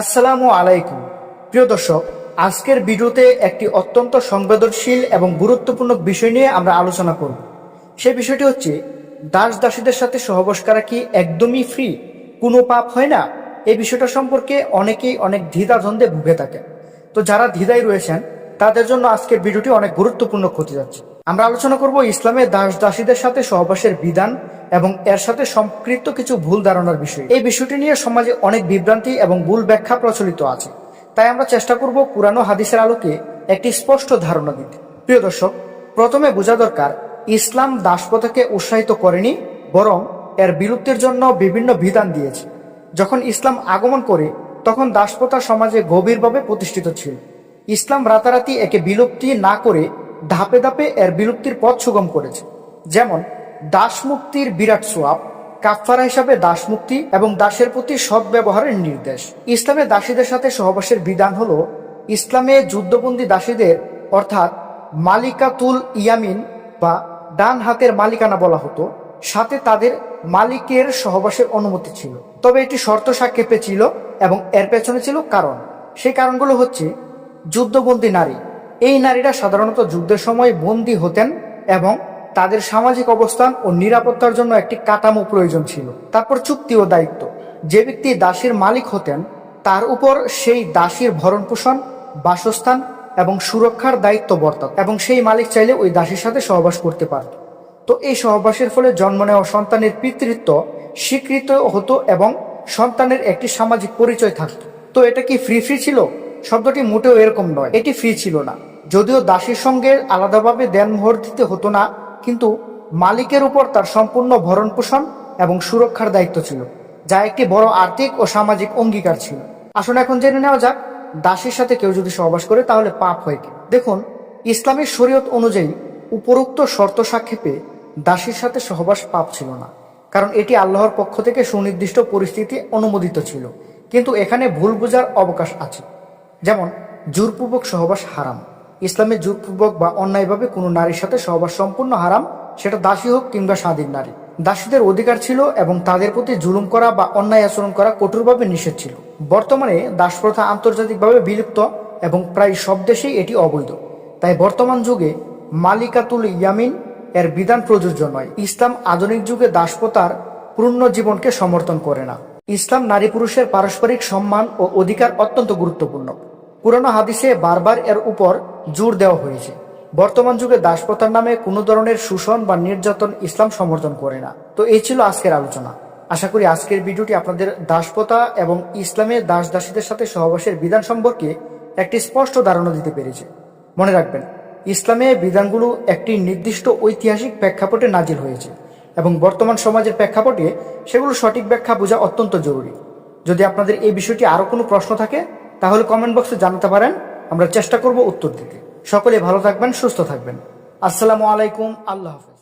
আসসালামু আলাইকুম। প্রিয় দর্শক, আজকের ভিডিওতে একটি অত্যন্ত সংবেদনশীল এবং গুরুত্বপূর্ণ বিষয় নিয়ে আমরা আলোচনা করব। সে বিষয়টি হচ্ছে দাস দাসীদের সাথে সহবাস করা কি একদমই ফ্রি কোনো পাপ হয় না? এই বিষয়টা সম্পর্কে অনেকেই অনেক দ্বিধাদ্বন্দ্বে ভুগে থাকে তো যারা দ্বিধায় রয়েছেন, তাদের জন্য আজকের ভিডিওটি অনেক গুরুত্বপূর্ণ হতে যাচ্ছে। আমরা আলোচনা করব ইসলামের দাস দাসীদের সাথে সহবাসের বিধান এবং এর সাথে সম্পৃক্ত কিছু ভুল ধারণার বিষয়। এই বিষয়টি নিয়ে সমাজে অনেক বিভ্রান্তি এবং ভুল ব্যাখ্যা প্রচলিত আছে। তাই আমরা চেষ্টা করব পুরানো হাদিসের আলোকে একটি স্পষ্ট ধারণা দিতে। প্রিয় দর্শক, প্রথমে বোঝা দরকার, ইসলাম দাসপ্রথাকে উৎসাহিত করেনি, বরং এর বিলুপ্তির জন্য বিভিন্ন বিধান দিয়েছে। যখন ইসলাম আগমন করে, তখন দাসপ্রথা সমাজে গভীরভাবে প্রতিষ্ঠিত ছিল। ইসলাম রাতারাতি একে বিলুপ্তি না করে ধাপে ধাপে এর বিলুপ্তির পথ সুগম করেছে। যেমন, দাস মুক্তির বিরাট সোয়াব কাফারা হিসাবে দাস মুক্তি এবং দাসের প্রতি সৎ ব্যবহারের নির্দেশ। ইসলামে দাসীদের সাথে সহবাসের বিধান হলো, ইসলামে যুদ্ধবন্দী দাসীদের, অর্থাৎ মালিকাতুল ইয়ামিন বা ডান হাতের মালিকানা বলা হতো, সাথে তাদের মালিকের সহবাসের অনুমতি ছিল। তবে এটি শর্ত সাক্ষেপে ছিল এবং এর পেছনে ছিল কারণ। সেই কারণগুলো হচ্ছে, যুদ্ধবন্দী নারী এই নারীরা সাধারণত যুদ্ধের সময় বন্দী হতেন এবং তাদের সামাজিক অবস্থান ও নিরাপত্তার জন্য একটি কাঠামো প্রয়োজন ছিল। তারপর চুক্তি ও দায়িত্ব। যে ব্যক্তি দাসীর মালিক হতেন, তার উপর সেই দাসীর ভরণ পোষণ বাসস্থান এবং সুরক্ষার দায়িত্ব বর্তাত এবং সেই মালিক চাইলে ওই দাসীর সাথে সহবাস করতে পারত। তো এই সহবাসের ফলে জন্ম নেওয়া সন্তানের পিতৃত্ব স্বীকৃত হতো এবং সন্তানের একটি সামাজিক পরিচয় থাকতো। তো এটা কি ফ্রি ফ্রি ছিল? শব্দটি মোটেও এরকম নয়। এটি ফ্রি ছিল না। যদিও দাসীর সঙ্গে আলাদাভাবে দেনমোহর দিতে হতো না, কিন্তু মালিকের উপর তার সম্পূর্ণ ভরণ পোষণ এবং সুরক্ষার দায়িত্ব ছিল, যা একটি বড় আর্থিক ও সামাজিক অঙ্গীকার ছিল। আসুন এখন জেনে নেওয়া যাক, দাসীর সাথে কেউ যদি সহবাস করে, তাহলে পাপ হয় কি? দেখুন, ইসলামের শরীয়ত অনুযায়ী উপরোক্ত শর্ত সাক্ষেপে দাসীর সাথে সহবাস পাপ ছিল না, কারণ এটি আল্লাহর পক্ষ থেকে সুনির্দিষ্ট পরিস্থিতি অনুমোদিত ছিল। কিন্তু এখানে ভুল বোঝার অবকাশ আছে। যেমন, জোরপূর্বক সহবাস হারাম। ইসলামে জোরপূর্বক বা অন্যায়ভাবে কোনো নারীর সাথে সহবাস সম্পূর্ণ হারাম, সেটা দাসী হোক কিংবা স্বাধীন নারী। দাসীদের অধিকার ছিল এবং তাদের প্রতি জুলুম করা বা অন্যায় আচরণ করা কঠোরভাবে নিষেধ ছিল। বর্তমানে দাস প্রথা আন্তর্জাতিকভাবে বিলুপ্ত এবং প্রায় সব দেশেই এটি অবৈধ। তাই বর্তমান যুগে মালিকাতুল ইয়ামিন এর বিধান প্রযোজ্য নয়। ইসলাম আধুনিক যুগে দাসপ্রথার পূর্ণ জীবনকে সমর্থন করে না। ইসলাম নারী পুরুষের পারস্পরিক সম্মান ও অধিকার অত্যন্ত গুরুত্বপূর্ণ। পুরানো হাদিসে বারবার এর উপর জোর দেওয়া হয়েছে। বর্তমান যুগে দাসপ্রথার নামে কোনো ধরনের শোষণ বা নির্যাতন ইসলাম সমর্থন করে না। তো এই ছিল আজকের আলোচনা। আশা করি আজকের ভিডিওটি আপনাদের দাসপ্রথা এবং ইসলামের দাস দাসীদের সাথে সহবাসের বিধান সম্পর্কে একটি স্পষ্ট ধারণা দিতে পেরেছে। মনে রাখবেন, ইসলামে বিধানগুলো একটি নির্দিষ্ট ঐতিহাসিক প্রেক্ষাপটে নাজিল হয়েছে এবং বর্তমান সমাজের প্রেক্ষাপটে সেগুলো সঠিক ব্যাখ্যা বোঝা অত্যন্ত জরুরি। যদি আপনাদের এই বিষয়টি আরও কোনো প্রশ্ন থাকে তাহলে কমেন্ট বক্সে জানাতে পারেন, আমরা চেষ্টা করব উত্তর দিতে। সকলে ভালো থাকবেন, সুস্থ থাকবেন। আসসালামু আলাইকুম, আল্লাহ হাফেজ।